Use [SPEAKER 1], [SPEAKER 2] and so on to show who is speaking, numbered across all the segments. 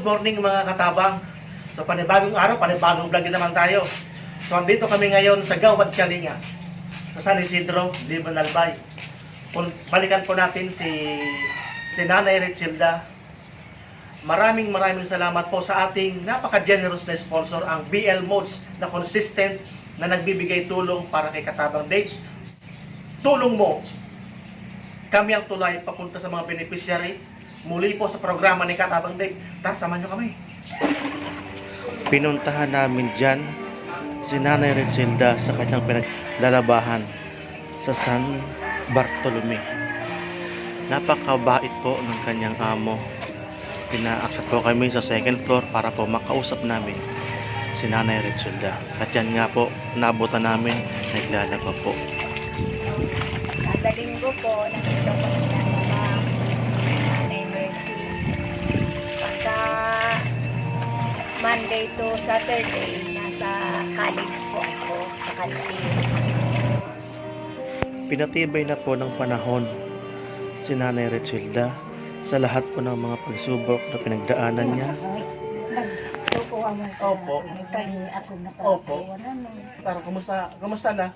[SPEAKER 1] Good morning mga katabang. So panibagong araw, panibagong vlog naman tayo. So andito kami ngayon sa Gawad Kalinga, sa San Isidro, Liban Albay. Balikan po natin si, si Nanay Richilda. Maraming maraming salamat po sa ating napaka-generous na sponsor, ang BL Modes, na consistent na nagbibigay tulong para kay Katabang Dave. Tulong mo! Kami ang tulay papunta sa mga beneficiary muli po sa programa ni Katatang Dave. Tara, sama nyo kami. Pinuntahan namin dyan si Nanay Resilda sa kanyang pinaglalabahan sa San Bartolome. Napakabait po ng kanyang amo. Pinaakyat po kami sa second floor para po makausap namin si Nanay Resilda. At yan nga po, nabutan namin, naglalaba po.
[SPEAKER 2] Sa linggo po, nakita po Monday to Saturday, nasa college po ako sa kantin.
[SPEAKER 1] Pinatibay na po ng panahon si Nanay Richilda sa lahat po ng mga pagsubok na pinagdaanan niya.
[SPEAKER 2] Opo. Ako na
[SPEAKER 1] Opo. Parang kumusta, kumusta na?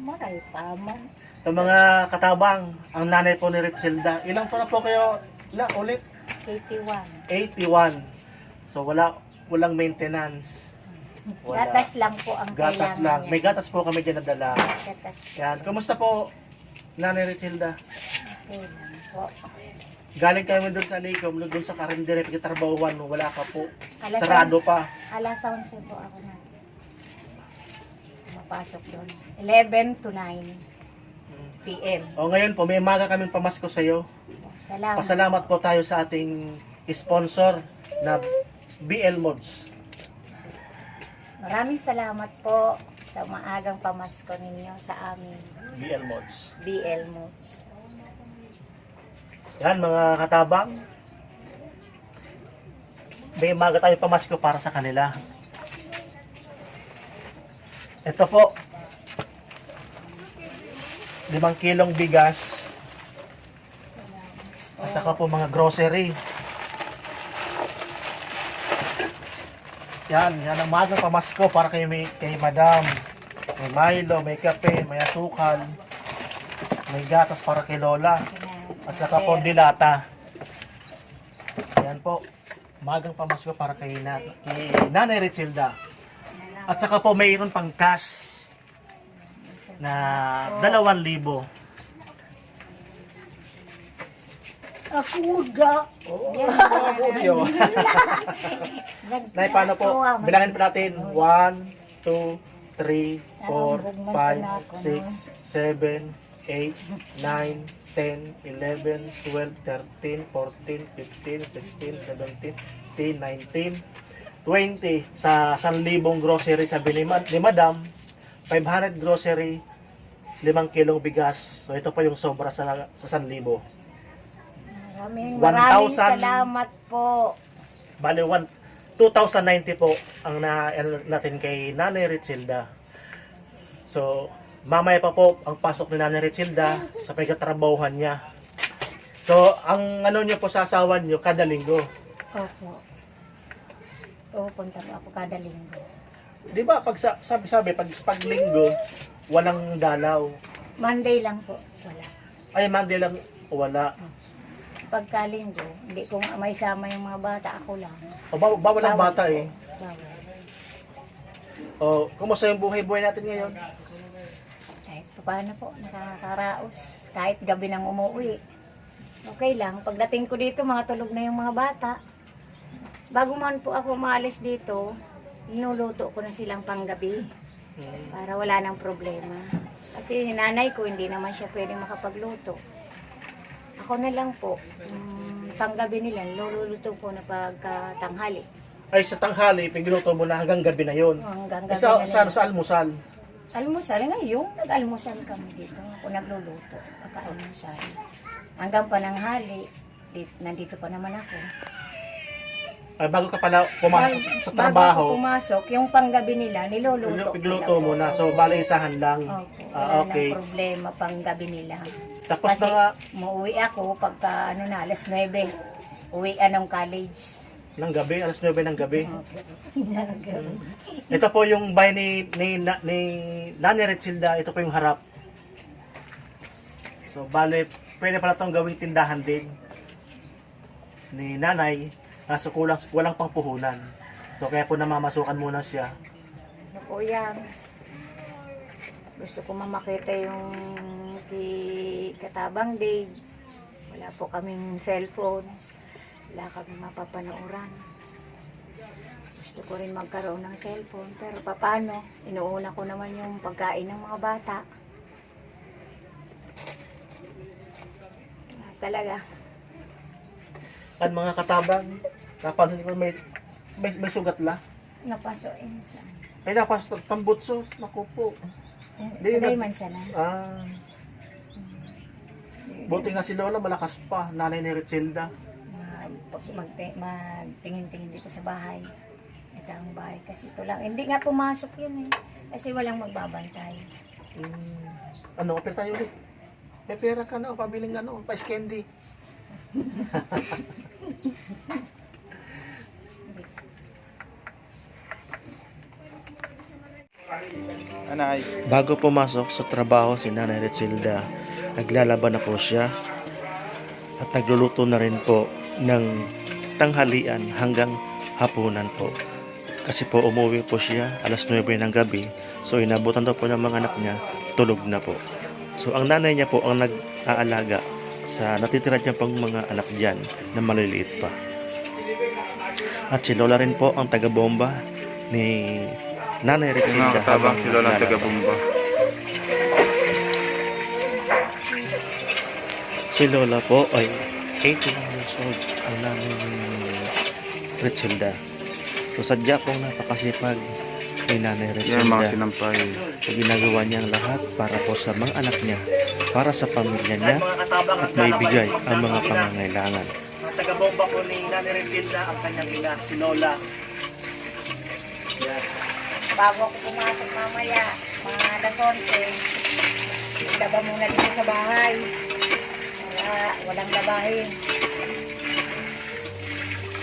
[SPEAKER 2] Maray pa man.
[SPEAKER 1] Sa mga katabang, ang nanay po ni Richilda, ilang po na po kayo? Ilang ulit?
[SPEAKER 2] 81.
[SPEAKER 1] 81. So wala walang maintenance.
[SPEAKER 2] Wala. Gatas lang po ang Gatas kailangan lang. Yan.
[SPEAKER 1] May gatas po kami dyan na dala. Gatas po. Yan. Kumusta po, Nanay Richilda? Okay lang po. Galing kami doon sa Nicom, doon sa Karindere, Pagkatarbawan, wala ka po. Alas Sarado pa.
[SPEAKER 2] Alas 11 po ako na. Mapasok doon. 11 to 9 p.m.
[SPEAKER 1] O ngayon po, may maga kaming pamasko sa iyo. Salamat. Pasalamat po tayo sa ating sponsor na BL Mods.
[SPEAKER 2] Maraming salamat po sa maagang pamasko ninyo sa amin. BL Mods. BL Mods.
[SPEAKER 1] Yan mga katabang. May maga tayong pamasko para sa kanila. Ito po. Limang kilong bigas. At saka po mga grocery. Yan, yan ang magang pamasko para kay, kay madam. May Milo, may kape, may asukal, may gatas para kay Lola, at saka po dilata. Yan po, magang pamasko para kay, na, kay Nanay Richilda. At saka po mayroon pang cash na 2,000.
[SPEAKER 2] Akuga. Oo. Oh,
[SPEAKER 1] Nay, paano po? Bilangin po natin. 1, 2, 3, 4, 5, 6, 7, 8, 9, 10, 11, 12, 13, 14, 15, 16, 17, 18, 19, 20 sa 1,000 grocery sa ni, ni Madam, 500 grocery, 5 kilong bigas. So ito pa yung sobra sa, sa 1,000.
[SPEAKER 2] Maraming maraming 1,000 salamat po.
[SPEAKER 1] Bale, one, 2,090 po ang na ano natin kay Nanay Richilda. So, mamaya pa po ang pasok ni Nanay Richilda sa pagkatrabahuhan niya. So, ang ano niyo po sa asawa niyo kada linggo.
[SPEAKER 2] Opo. Pupunta po ako kada linggo.
[SPEAKER 1] Di ba, pag sabi, sabi, pag, pag linggo, walang dalaw.
[SPEAKER 2] Monday lang po. Wala.
[SPEAKER 1] Ay, Monday lang, wala
[SPEAKER 2] pagkalinggo, hindi ko may sama yung mga bata, ako lang.
[SPEAKER 1] O, baw- bawal ang bata eh. Bawal. O, kumusta yung buhay-buhay natin ngayon?
[SPEAKER 2] Kahit pa paano po, nakakaraos. Kahit gabi nang umuwi. Okay lang. Pagdating ko dito, mga tulog na yung mga bata. Bago man po ako maalis dito, niluluto ko na silang panggabi hmm. para wala nang problema. Kasi nanay ko, hindi naman siya pwede makapagluto. Ako na lang po. Um, mm, panggabi nila, niluluto po na pagkatanghali.
[SPEAKER 1] Ay, sa tanghali, pigluto mo na hanggang gabi na yon.
[SPEAKER 2] Hanggang gabi eh, sa,
[SPEAKER 1] na sa, sa almusal?
[SPEAKER 2] Almusal ngayon, yung nag-almusal kami dito. Ako nagluluto, pagka-almusal. Hanggang pananghali, dit, nandito pa naman ako.
[SPEAKER 1] Ay, bago ka pala pumasok Ay, sa trabaho.
[SPEAKER 2] Bago pumasok, yung panggabi nila, niluluto.
[SPEAKER 1] Pigluto mo na. So, bala isahan lang. Okay,
[SPEAKER 2] ah, wala uh, okay. problema panggabi nila. Tapos Kasi na nga, mauwi ako pagka ano na, alas 9. Uwi anong college.
[SPEAKER 1] Nang gabi, alas 9 ng gabi. Mm. Ito po yung bahay ni, ni, na- ni Nani Richilda, ito po yung harap. So, bale, pwede pala itong gawing tindahan din ni nanay. Kaso kulang, walang pangpuhunan. So, kaya po namamasukan muna siya.
[SPEAKER 2] Ano yan? Gusto ko mamakita yung Kay Katabang Dave. Wala po kaming cellphone. Wala kami mapapanooran. Gusto ko rin magkaroon ng cellphone. Pero paano? Inuuna ko naman yung pagkain ng mga bata. Ah, talaga.
[SPEAKER 1] At mga katabang, napansin ko may, may, may sugat la.
[SPEAKER 2] Napaso eh. Sa...
[SPEAKER 1] Ay, napaso. Tambutso. Naku po.
[SPEAKER 2] Eh, Sabay man sana. Ah.
[SPEAKER 1] Buti nga si Lola malakas pa, nanay ni Richelda.
[SPEAKER 2] Magtingin-tingin dito sa bahay. Ito ang bahay kasi ito lang. Hindi nga pumasok yun eh. Kasi walang magbabantay. Mm.
[SPEAKER 1] Ano, opera tayo ulit. May pera ka na, pabiling ano, pa candy. Anay. Bago pumasok sa trabaho si Nanay Richilda, naglalaban na po siya at nagluluto na rin po ng tanghalian hanggang hapunan po. Kasi po umuwi po siya alas 9 ng gabi so inabutan daw po ng mga anak niya tulog na po. So ang nanay niya po ang nag-aalaga sa natitira niya pang mga anak diyan na maliliit pa. At si Lola rin po ang taga-bomba ni Nanay Ricinda. Tabang si Lola taga-bomba. Si Lola po ay 81 years old ang namin Richilda. So sadya kong napakasipag ni Nanay Richilda. Yan ginagawa niya ang lahat para po sa mga anak niya, para sa pamilya niya at may bigay ang mga pangangailangan. Tagabomba ko ni Nanay Richilda ang kanyang ina, si Lola.
[SPEAKER 2] Yeah. Bago ako pumasok mamaya, mga alas 11, Daba muna dito sa bahay. Kaya walang labahin.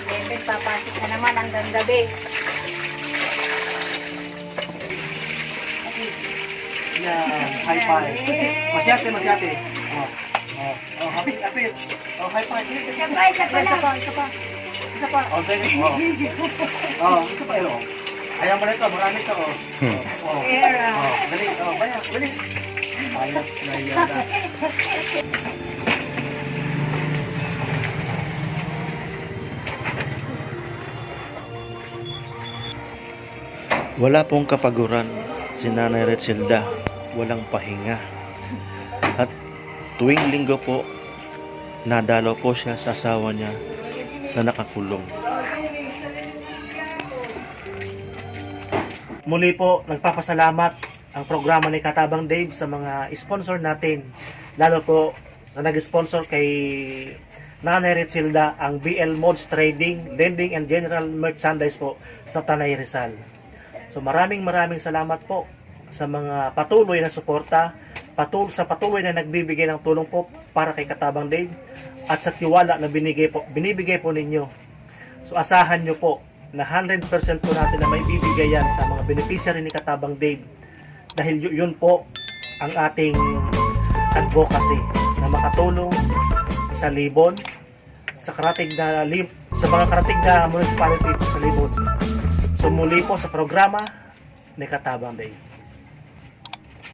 [SPEAKER 2] Siyempre, papasok na naman hanggang gabi.
[SPEAKER 1] Yeah, high five. Masyate, masyate. Oh, oh, oh, hapit, hapit. Oh, high
[SPEAKER 2] five. Isa pa, isa pa Isa pa, isa pa.
[SPEAKER 1] Isa pa. Oh, thank you. Oh, oh isa pa, oh. Ayaw mo na ito, marami ito. Oh. Hmm.
[SPEAKER 2] Oh. Oh. oh.
[SPEAKER 1] Dali, oh, bayan, dali. Ayos na yan. Wala pong kapaguran si Nanay Retsilda, walang pahinga. At tuwing linggo po, nadalo po siya sa asawa niya na nakakulong. Muli po, nagpapasalamat ang programa ni Katabang Dave sa mga sponsor natin. Lalo po na nag-sponsor kay Nanay Retsilda ang BL Mods Trading, Lending and General Merchandise po sa Tanay Rizal. So maraming maraming salamat po sa mga patuloy na suporta, patul sa patuloy na nagbibigay ng tulong po para kay Katabang Dave at sa tiwala na binigay po, binibigay po ninyo. So asahan nyo po na 100% po natin na may bibigay yan sa mga beneficiary ni Katabang Dave dahil yun po ang ating advocacy na makatulong sa Libon, sa karatig na sa mga karatig na municipality sa Libon Sumuli po sa programa ni Katabang Day.